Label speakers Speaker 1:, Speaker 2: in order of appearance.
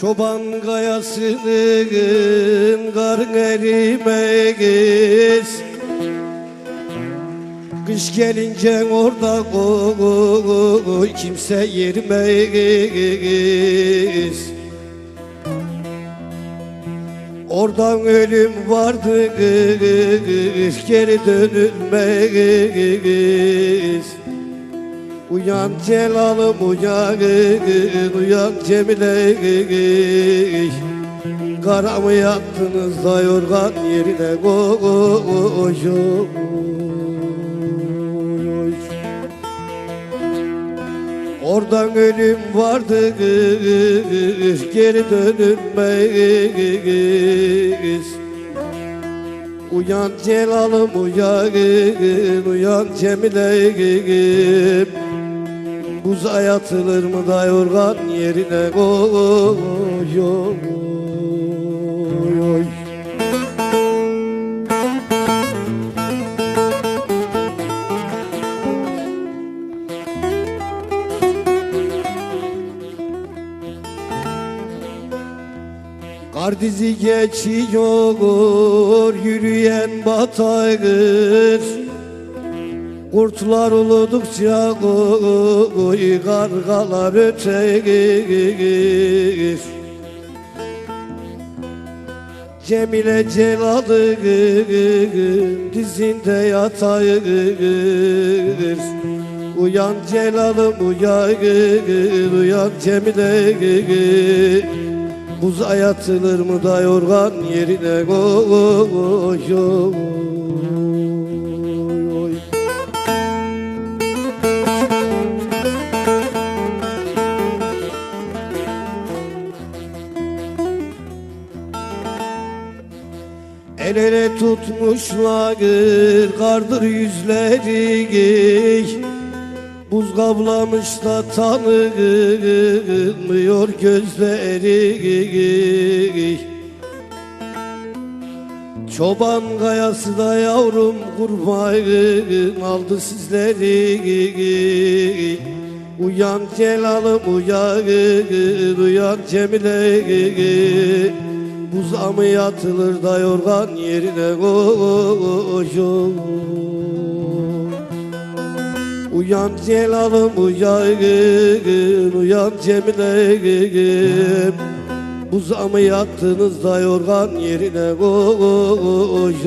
Speaker 1: Çoban kayasının karın erimeyiz Kış gelince orada koy kimse yermeyiz Oradan ölüm vardır geri dönülmeyiz Uyan Celal'ım uyan uyan Cemile Kara mı yattınız da yorgan yerine koş Oradan ölüm vardır geri dönülmeyiz. Uyan Celal'ım uyan uyan Cemile Buz atılır mı da yorgan yerine koy oy, oy. Kardizi geçiyor yürüyen batağır Kurtlar uludukça koy kargalar öter Cemile Celal'ın dizinde yatağır Uyan Celal'ım uyan, uyan Cemile. Buz ayatılır mı da yorgan yerine koy oy. El ele tutmuşlar kardır yüzleri Buz kaplamış da tanımıyor gözleri Çoban kayası da yavrum kurban aldı sizleri Uyan Celal'ım uyan, uyan Cemile Buza mı yatılır da yorgan yerine koş Uyan Celal'ım uyan, uyan Cemile Buza mı yattınız da yorgan yerine koş